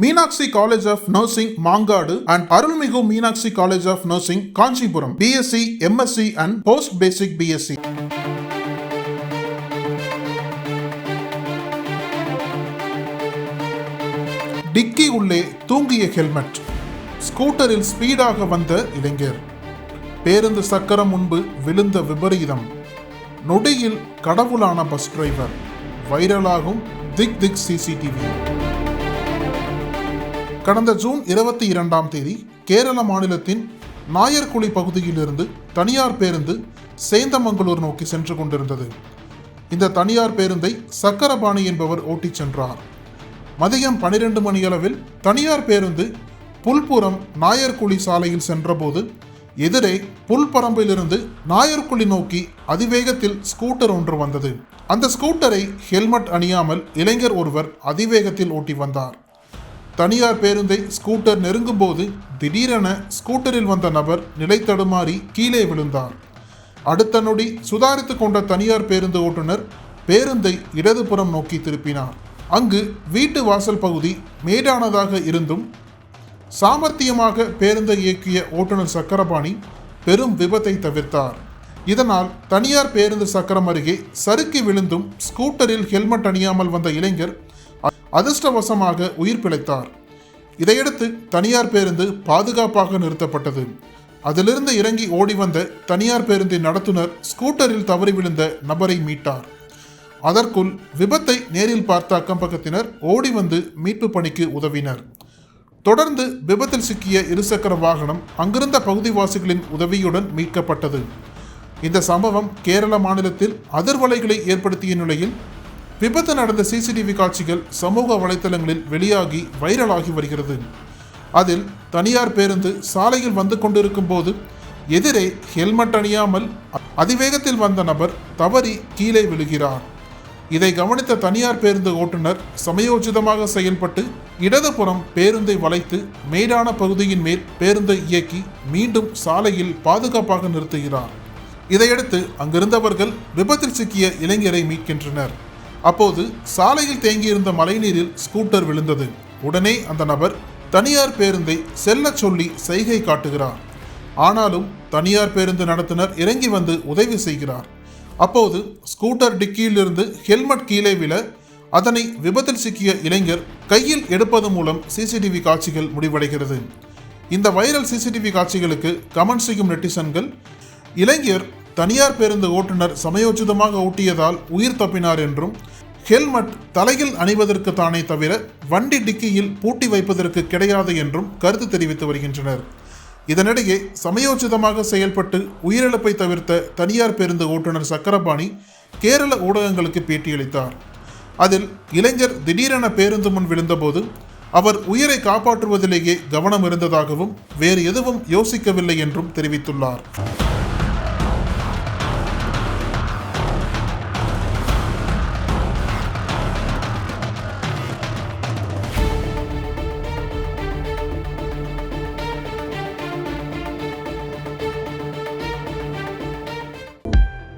Meenakshi college of nursing Mangadu and Arulmigu Meenakshi college of nursing Kanchipuram BSc MSc and post basic BSc dicky உள்ளே தூங்கிய helmet ஸ்கூட்டரில் ஸ்பீடாக வந்த இளைஞர். பேருந்து சக்கரம் முன்பு விழுந்த விபரீதம். நொடியில் கடவுளான பஸ் டிரைவர் வைரலாகும் திக் திக் சிசிடிவி கடந்த ஜூன் இருபத்தி இரண்டாம் தேதி கேரள மாநிலத்தின் நாயர்குழி பகுதியிலிருந்து தனியார் பேருந்து சேந்தமங்கலூர் நோக்கி சென்று கொண்டிருந்தது. இந்த தனியார் பேருந்தை சக்கரபாணி என்பவர் ஓட்டிச் சென்றார். மதியம் பனிரெண்டு மணியளவில் தனியார் பேருந்து புல்புரம் நாயர்குழி சாலையில் சென்றபோது எதிரே புல்பரம்பிலிருந்து நாயர்குழி நோக்கி அதிவேகத்தில் ஸ்கூட்டர் ஒன்று வந்தது. அந்த ஸ்கூட்டரை ஹெல்மெட் அணியாமல் இளைஞர் ஒருவர் அதிவேகத்தில் ஓட்டி வந்தார். தனியார் பேருந்தை ஸ்கூட்டர் நெருங்கும் போது திடீரென ஸ்கூட்டரில் வந்த நபர் நிலை தடுமாறி கீழே விழுந்தார் அடுத்த நொடி சுதாரித்து கொண்ட தனியார் பேருந்து ஓட்டுநர் பேருந்தை இடதுபுறம் நோக்கி திருப்பினார். அங்கு வீட்டு வாசல் பகுதி மேடானதாக இருந்தும் சாமர்த்தியமாக பேருந்தை இயக்கிய ஓட்டுநர் சக்கரபாணி பெரும் விபத்தை தவிர்த்தார். இதனால் தனியார் பேருந்து சக்கரம் அருகே சறுக்கி விழுந்தும் ஸ்கூட்டரில் ஹெல்மெட் அணியாமல் வந்த இளைஞர் அதிர்ஷ்டவசமாக உயிர் பிழைத்தார். இதையடுத்து தனியார் பேருந்து பாதுகாப்பாக நிறுத்தப்பட்டது. அதிலிருந்து இறங்கி ஓடி வந்த தனியார் பேருந்தின் நடத்துனர் ஸ்கூட்டரில் தவறி விழுந்த நபரை மீட்டார். அதற்குள் விபத்தை நேரில் பார்த்த அக்கம்பக்கத்தினர் ஓடி வந்து மீட்பு பணிக்கு உதவினர். தொடர்ந்து விபத்தில் சிக்கிய இருசக்கர வாகனம் அங்கிருந்த பகுதிவாசிகளின் உதவியுடன் மீட்கப்பட்டது. இந்த சம்பவம் கேரள மாநிலத்தில் அதிர்வலைகளை ஏற்படுத்திய நிலையில் விபத்து நடந்த சிசிடிவி காட்சிகள் சமூக வலைத்தளங்களில் வெளியாகி வைரலாகி வருகிறது. அதில் தனியார் பேருந்து சாலையில் வந்து கொண்டிருக்கும் போது எதிரே ஹெல்மெட் அணியாமல் அதிவேகத்தில் வந்த நபர் தவறி கீழே விழுகிறார். இதை கவனித்த தனியார் பேருந்து ஓட்டுநர் சமயோஜிதமாக செயல்பட்டு இடதுபுறம் பேருந்தை வளைத்து மேடான பகுதியின் மேல் பேருந்தை இயக்கி மீண்டும் சாலையில் பாதுகாப்பாக நிறுத்துகிறார். இதையடுத்து அங்கிருந்தவர்கள் விபத்தில் சிக்கிய இளைஞரை மீட்கின்றனர். அப்போது சாலையில் தேங்கியிருந்த மழைநீரில் ஸ்கூட்டர் விழுந்தது. உடனே அந்த நபர் தனியார் பேருந்தை செல்லச் சொல்லி செய்கை காட்டுகிறார். ஆனாலும் தனியார் பேருந்து நடத்துனர் இறங்கி வந்து உதவி செய்கிறார். அப்போது ஸ்கூட்டர் டிக்கியிலிருந்து ஹெல்மெட் கீழே விழ அதனை விபத்தில் சிக்கிய இளைஞர் கையில் எடுப்பது மூலம் சிசிடிவி காட்சிகள் முடிவடைகிறது. இந்த வைரல் சிசிடிவி காட்சிகளுக்கு கமெண்ட் செய்யும் நெட்டிசன்கள் இளைஞர் தனியார் பேருந்து ஓட்டுநர் சமயோச்சிதமாக ஓட்டியதால் உயிர் தப்பினார் என்றும் ஹெல்மெட் தலையில் அணிவதற்கு தானே தவிர வண்டி டிக்கியில் பூட்டி வைப்பதற்கு கிடையாது என்றும் கருத்து தெரிவித்து வருகின்றனர். இதனிடையே சமயோச்சிதமாக செயல்பட்டு உயிரிழப்பை தவிர்த்த தனியார் பேருந்து ஓட்டுநர் சக்கரபாணி கேரள ஊடகங்களுக்கு பேட்டியளித்தார். அதில் இளைஞர் திடீரென பேருந்து முன் விழுந்தபோது அவர் உயிரை காப்பாற்றுவதிலேயே கவனம் இருந்ததாகவும் வேறு எதுவும் யோசிக்கவில்லை என்றும் தெரிவித்துள்ளார்.